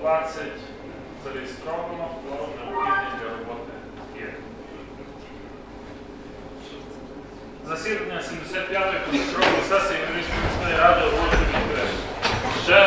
20 зареєстровано, форум необхідний для роботи є. Засідання 75-ї позачергової сесії Хмельницької міської ради оголошено. Ще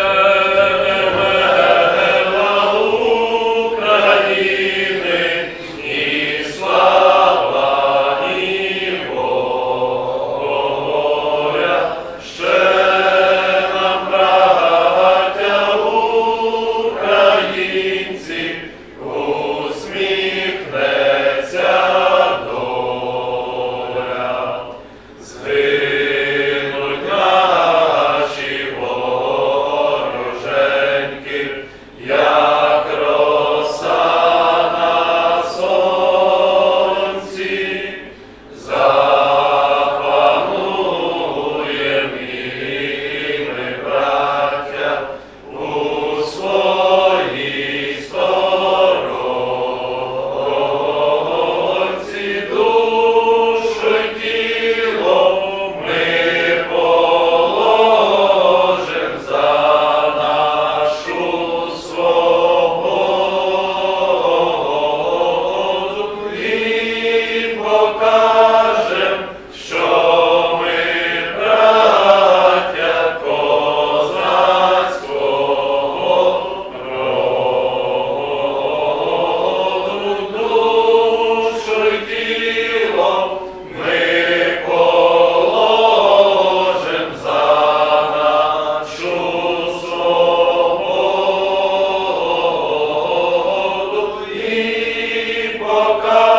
і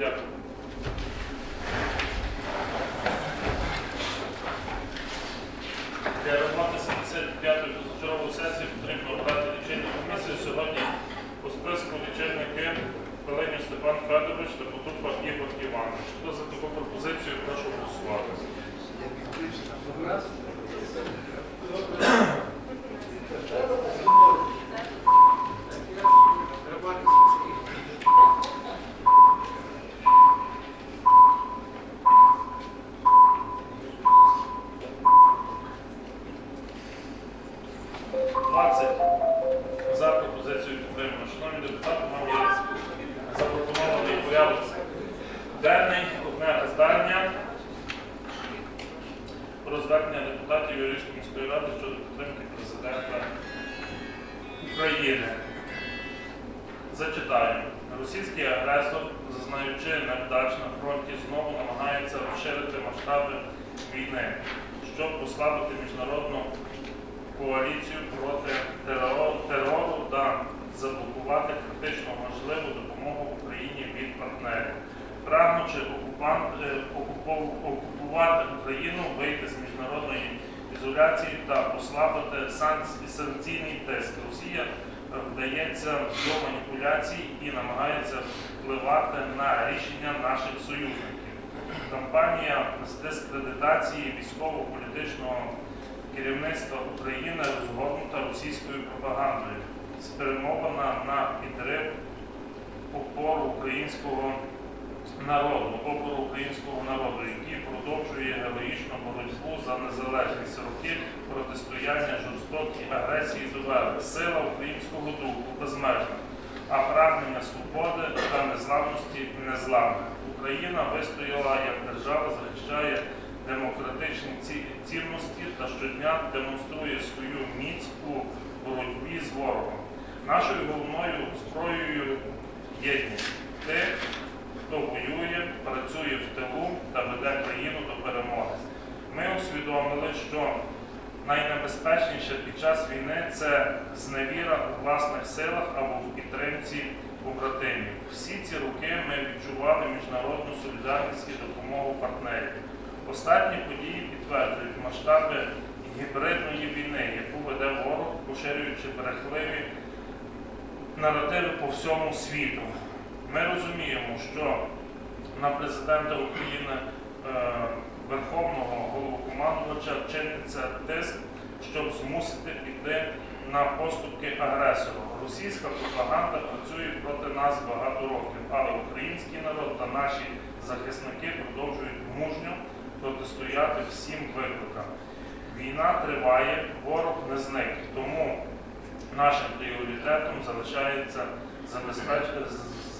Yeah. 20. За пропозицію підтримано. Шановні депутати, нам є запропонований порядок денний, одне здання про звернення депутатів Юрійської міської ради щодо підтримки президента України. Зачитаю. Російський агресор, зазнаючи невдач на фронті, знову намагається розширити масштаби війни, щоб послабити міжнародну коаліцію проти терору, терору та заблокувати критично важливу допомогу Україні від партнерів. Прагнучи окупант, е, окупувати Україну, вийти з міжнародної ізоляції та послабити санкцій- санкційний тиск. Росія вдається до маніпуляцій і намагається впливати на рішення наших союзників. Кампанія з дискредитації військово-політичного керівництва України розгорнута російською пропагандою, спрямована на підрив опору українського народу, опору українського народу, який продовжує героїчну боротьбу за незалежність роки протистояння жорстокій агресії довели. Сила українського духу безмежна, а прагнення свободи та незламності незламне. Україна вистояла як держава, захищає демократичні цінності та щодня демонструє свою міць у боротьбі з ворогом. Нашою головною зброєю єдність тих, хто воює, працює в тилу та веде країну до перемоги. Ми усвідомили, що найнебезпечніше під час війни це зневіра у власних силах або в підтримці побратимів. Всі ці роки ми відчували міжнародну солідарність і допомогу партнерів. Останні події підтверджують масштаби гібридної війни, яку веде ворог, поширюючи брехливі наративи по всьому світу. Ми розуміємо, що на президента України е, Верховного головокомандувача чиниться тиск, щоб змусити піти на поступки агресору. Російська пропаганда працює проти нас багато років, але український народ та наші захисники продовжують мужньо протистояти всім викликам. Війна триває, ворог не зник. Тому нашим пріоритетом залишається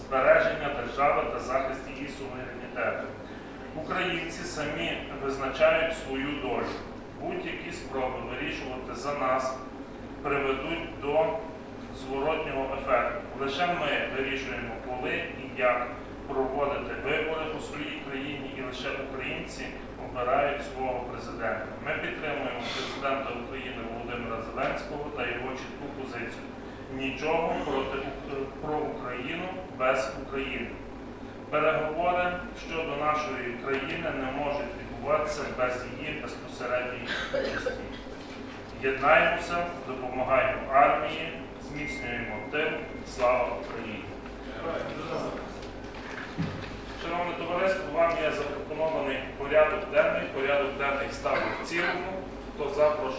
збереження держави та захист її суверенітету. Українці самі визначають свою долю. Будь-які спроби вирішувати за нас приведуть до зворотнього ефекту. Лише ми вирішуємо, коли і як проводити вибори у своїй країні, і лише українці обирають свого президента. Ми підтримуємо президента України Володимира Зеленського та його чітку позицію. Нічого проти про Україну без України. Переговори щодо нашої країни не можуть відбуватися без її безпосередньої участі. Єднаємося, допомагаємо армії, зміцнюємо тил. Слава Україні! Шановне товариство, вам є запропонований порядок денний. Ставлю в цілому. Хто за, прошу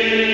Amen.